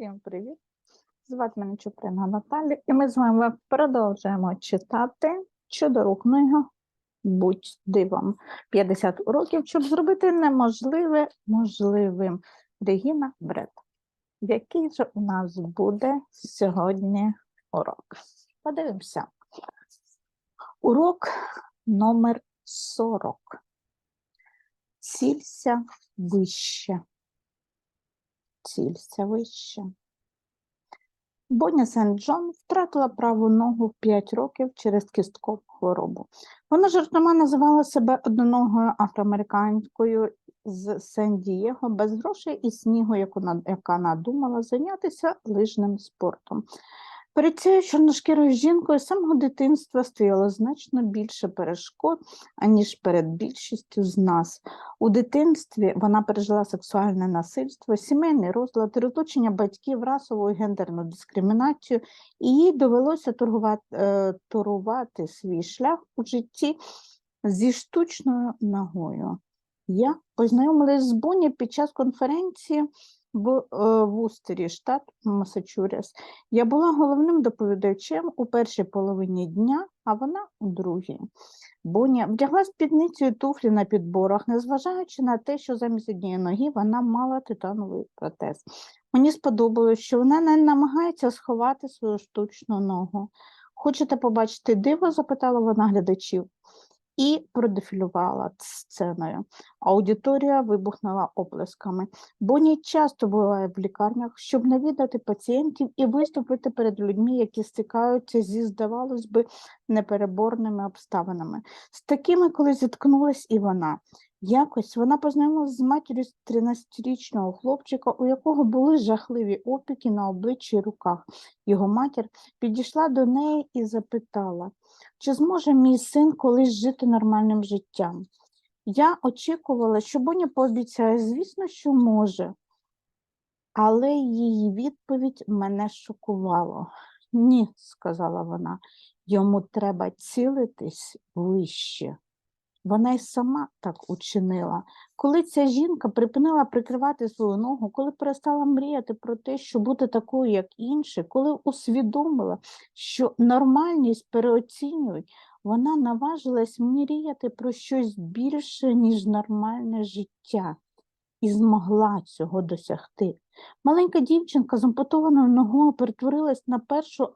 Всім привіт! Звати мене Чуприна Наталі, і ми з вами продовжуємо читати чудову книгу Будь дивом. 50 уроків, щоб зробити неможливе можливим. Регіна Бред. Який же у нас буде сьогодні урок? Подивимося. Урок номер 40. Цілься вище. Цілься вище. Боня Сент-Джон втратила праву ногу в 5 років через кісткову хворобу. Вона жартома називала себе одноногою афроамериканською з Сен-Дієго без грошей і снігу, яку яка надумала зайнятися лижним спортом. Перед цією чорношкірою жінкою з самого дитинства стояло значно більше перешкод, аніж перед більшістю з нас. У дитинстві вона пережила сексуальне насильство, сімейний розлад, розлучення батьків, расову і гендерну дискримінацію, і їй довелося торгувати, е, торувати свій шлях у житті зі штучною ногою. Я познайомилась з Боні під час конференції в е, Вустері, штат Масачусетс. Я була головним доповідачем у першій половині дня, а вона у другій. Боня вдягла спідницю і туфлі на підборах, незважаючи на те, що замість однієї ноги вона мала титановий протез. Мені сподобалось, що вона не намагається сховати свою штучну ногу. Хочете побачити диво? запитала вона глядачів і продефілювала сценою. Аудиторія вибухнула оплесками. Боні часто буває в лікарнях, щоб навідати пацієнтів і виступити перед людьми, які стикаються зі, здавалось би, непереборними обставинами. З такими, коли зіткнулась і вона. Якось вона познайомилася з матір'ю з 13-річного хлопчика, у якого були жахливі опіки на обличчі і руках. Його матір підійшла до неї і запитала, чи зможе мій син колись жити нормальним життям? Я очікувала, що Боня пообіцяє, звісно, що може. Але її відповідь мене шокувала. Ні, сказала вона, йому треба цілитись вище. Вона й сама так учинила. Коли ця жінка припинила прикривати свою ногу, коли перестала мріяти про те, що бути такою, як інші, коли усвідомила, що нормальність переоцінюють, вона наважилась мріяти про щось більше, ніж нормальне життя, і змогла цього досягти. Маленька дівчинка з ампутованою ногою перетворилась на першу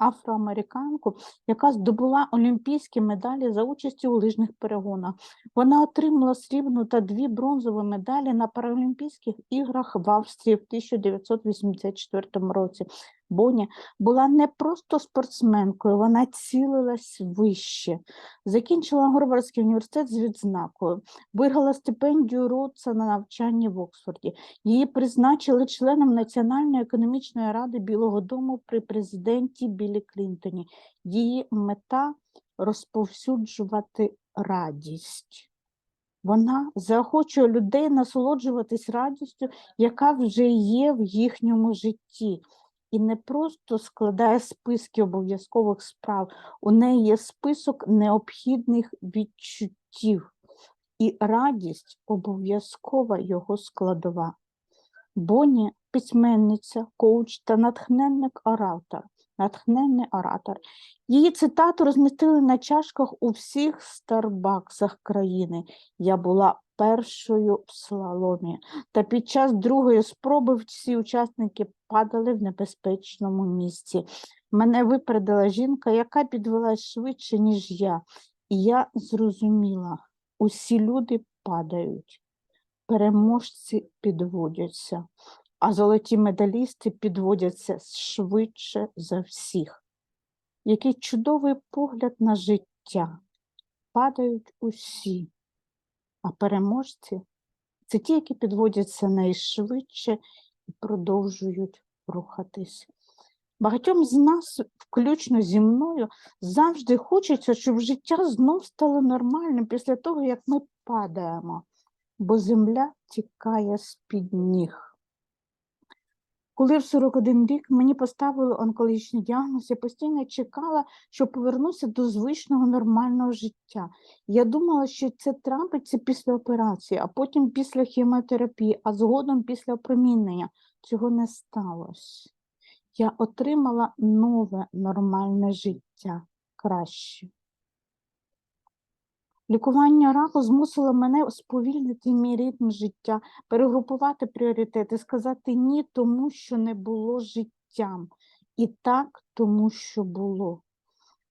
афроамериканку, яка здобула олімпійські медалі за участі у лижних перегонах. Вона отримала срібну та дві бронзові медалі на Паралімпійських іграх в Австрії в 1984 році. Боні була не просто спортсменкою, вона цілилась вище. Закінчила Горвардський університет з відзнакою, виграла стипендію Ротса на навчанні в Оксфорді. Її призначили членом Національної економічної ради Білого Дому при президенті Біллі Клінтоні. Її мета розповсюджувати радість. Вона заохочує людей насолоджуватись радістю, яка вже є в їхньому житті. І не просто складає списки обов'язкових справ, у неї є список необхідних відчуттів, і радість обов'язкова його складова. Боні письменниця, коуч та натхненник оратор. Натхненний оратор. Її цитату розмістили на чашках у всіх старбаксах країни. Я була першою в слаломі. Та під час другої спроби всі учасники падали в небезпечному місці. Мене випередила жінка, яка підвелась швидше, ніж я. І я зрозуміла, усі люди падають, переможці підводяться, а золоті медалісти підводяться швидше за всіх. Який чудовий погляд на життя. Падають усі, а переможці це ті, які підводяться найшвидше продовжують рухатись. Багатьом з нас, включно зі мною, завжди хочеться, щоб життя знов стало нормальним після того, як ми падаємо, бо земля тікає з-під ніг. Коли в 41 рік мені поставили онкологічний діагноз, я постійно чекала, що повернуся до звичного нормального життя. Я думала, що це трапиться після операції, а потім після хіміотерапії, а згодом після опромінення. Цього не сталося. Я отримала нове нормальне життя краще. Лікування раку змусило мене сповільнити мій ритм життя, перегрупувати пріоритети, сказати ні тому, що не було життям, і так тому, що було.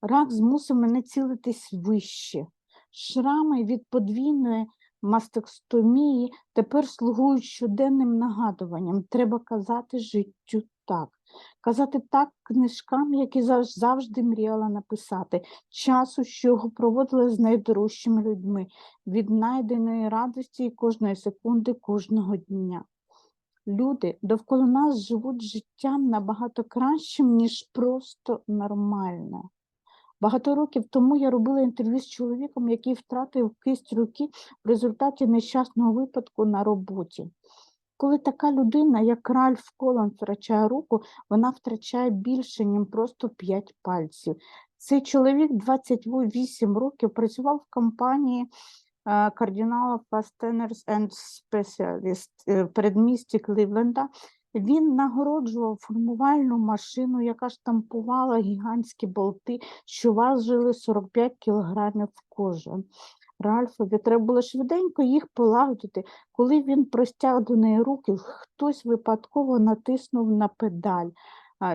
Рак змусив мене цілитись вище. Шрами від подвійної мастектомії тепер слугують щоденним нагадуванням. Треба казати життю так. Казати так книжкам, які зав- завжди мріяла написати, часу, що його проводила з найдорожчими людьми, від найденої радості і кожної секунди, кожного дня. Люди довкола нас живуть життям набагато кращим, ніж просто нормальне. Багато років тому я робила інтерв'ю з чоловіком, який втратив кисть руки в результаті нещасного випадку на роботі. Коли така людина, як Ральф Колон, втрачає руку, вона втрачає більше, ніж просто 5 пальців. Цей чоловік 28 років працював в компанії е, кардинала Fasteners and Specialist е, в передмісті Кливленда. Він нагороджував формувальну машину, яка штампувала гігантські болти, що важили 45 кілограмів кожен. Ральфові треба було швиденько їх полагодити. Коли він простяг до неї руки, хтось випадково натиснув на педаль,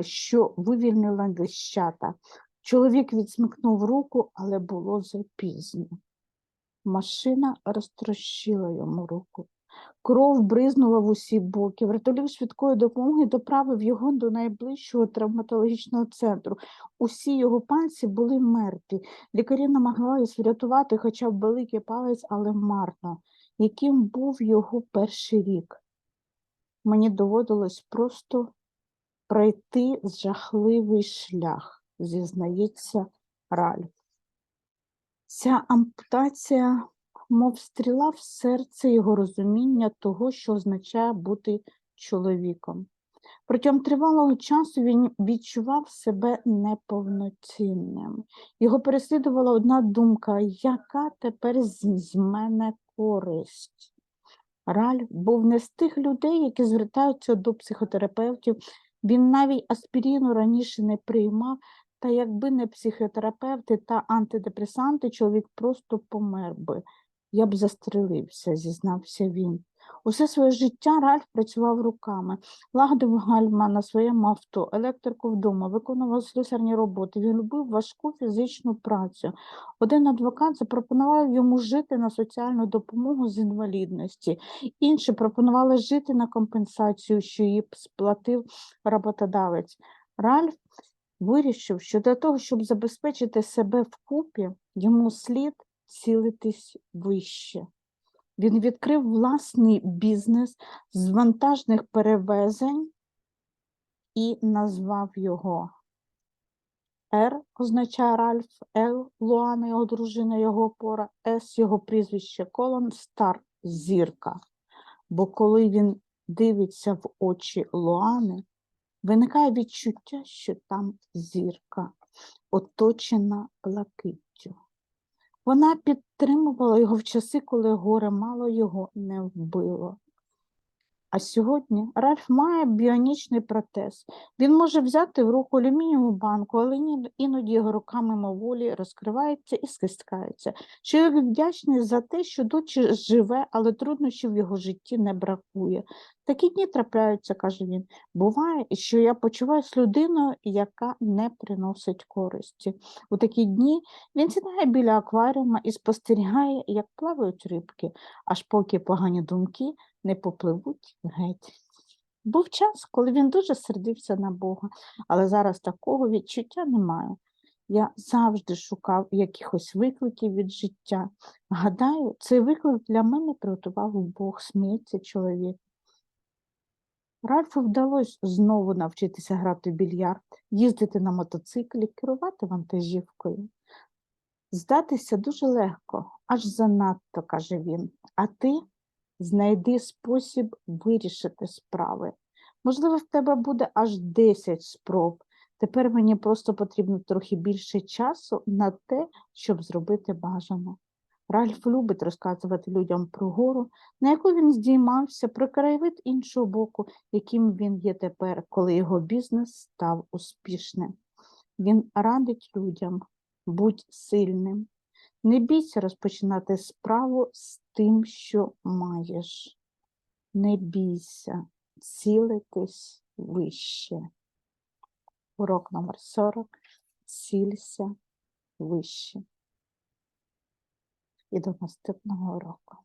що вивільнила лищата. Чоловік відсмикнув руку, але було запізно. Машина розтрощила йому руку. Кров бризнула в усі боки. Вертоліт швидкої допомоги доправив його до найближчого травматологічного центру. Усі його пальці були мертві. Лікарі намагалися врятувати хоча б великий палець, але марно. Яким був його перший рік? Мені доводилось просто пройти жахливий шлях, зізнається Ральф. Ця ампутація, мов стріла в серце його розуміння того, що означає бути чоловіком. Протягом тривалого часу він відчував себе неповноцінним. Його переслідувала одна думка, яка тепер з, мене користь. Ральф був не з тих людей, які звертаються до психотерапевтів. Він навіть аспіріну раніше не приймав, та якби не психотерапевти та антидепресанти, чоловік просто помер би. Я б застрелився, зізнався він. Усе своє життя Ральф працював руками, лагодив гальма на своєму авто, електрику вдома, виконував слюсарні роботи. Він любив важку фізичну працю. Один адвокат запропонував йому жити на соціальну допомогу з інвалідності, інші пропонували жити на компенсацію, що б сплатив роботодавець. Ральф вирішив, що для того, щоб забезпечити себе вкупі, йому слід цілитись вище. Він відкрив власний бізнес з вантажних перевезень і назвав його Р означає Ральф, Л Луана, його дружина, його опора, С його прізвище Колон, Стар зірка. Бо коли він дивиться в очі Луани, виникає відчуття, що там зірка, оточена блакиттю. Вона підтримувала його в часи, коли горе мало його не вбило. А сьогодні Ральф має біонічний протез. Він може взяти в руку алюмінієву банку, але іноді його рука мимоволі розкривається і стискається. Чоловік вдячний за те, що дочі живе, але труднощів в його житті не бракує. Такі дні трапляються, каже він. Буває, що я почуваюся людиною, яка не приносить користі. У такі дні він сідає біля акваріума і спостерігає, як плавають рибки, аж поки погані думки не попливуть геть. Був час, коли він дуже сердився на Бога, але зараз такого відчуття немає. Я завжди шукав якихось викликів від життя. Гадаю, цей виклик для мене приготував Бог, сміється чоловік. Ральфу вдалося знову навчитися грати в більярд, їздити на мотоциклі, керувати вантажівкою. Здатися дуже легко, аж занадто, каже він. А ти знайди спосіб вирішити справи. Можливо, в тебе буде аж 10 спроб. Тепер мені просто потрібно трохи більше часу на те, щоб зробити бажане. Ральф любить розказувати людям про гору, на яку він здіймався, про краєвид іншого боку, яким він є тепер, коли його бізнес став успішним. Він радить людям, будь сильним. Не бійся розпочинати справу з тим, що маєш. Не бійся цілитись вище. Урок номер 40. Цілься вище. І до наступного уроку.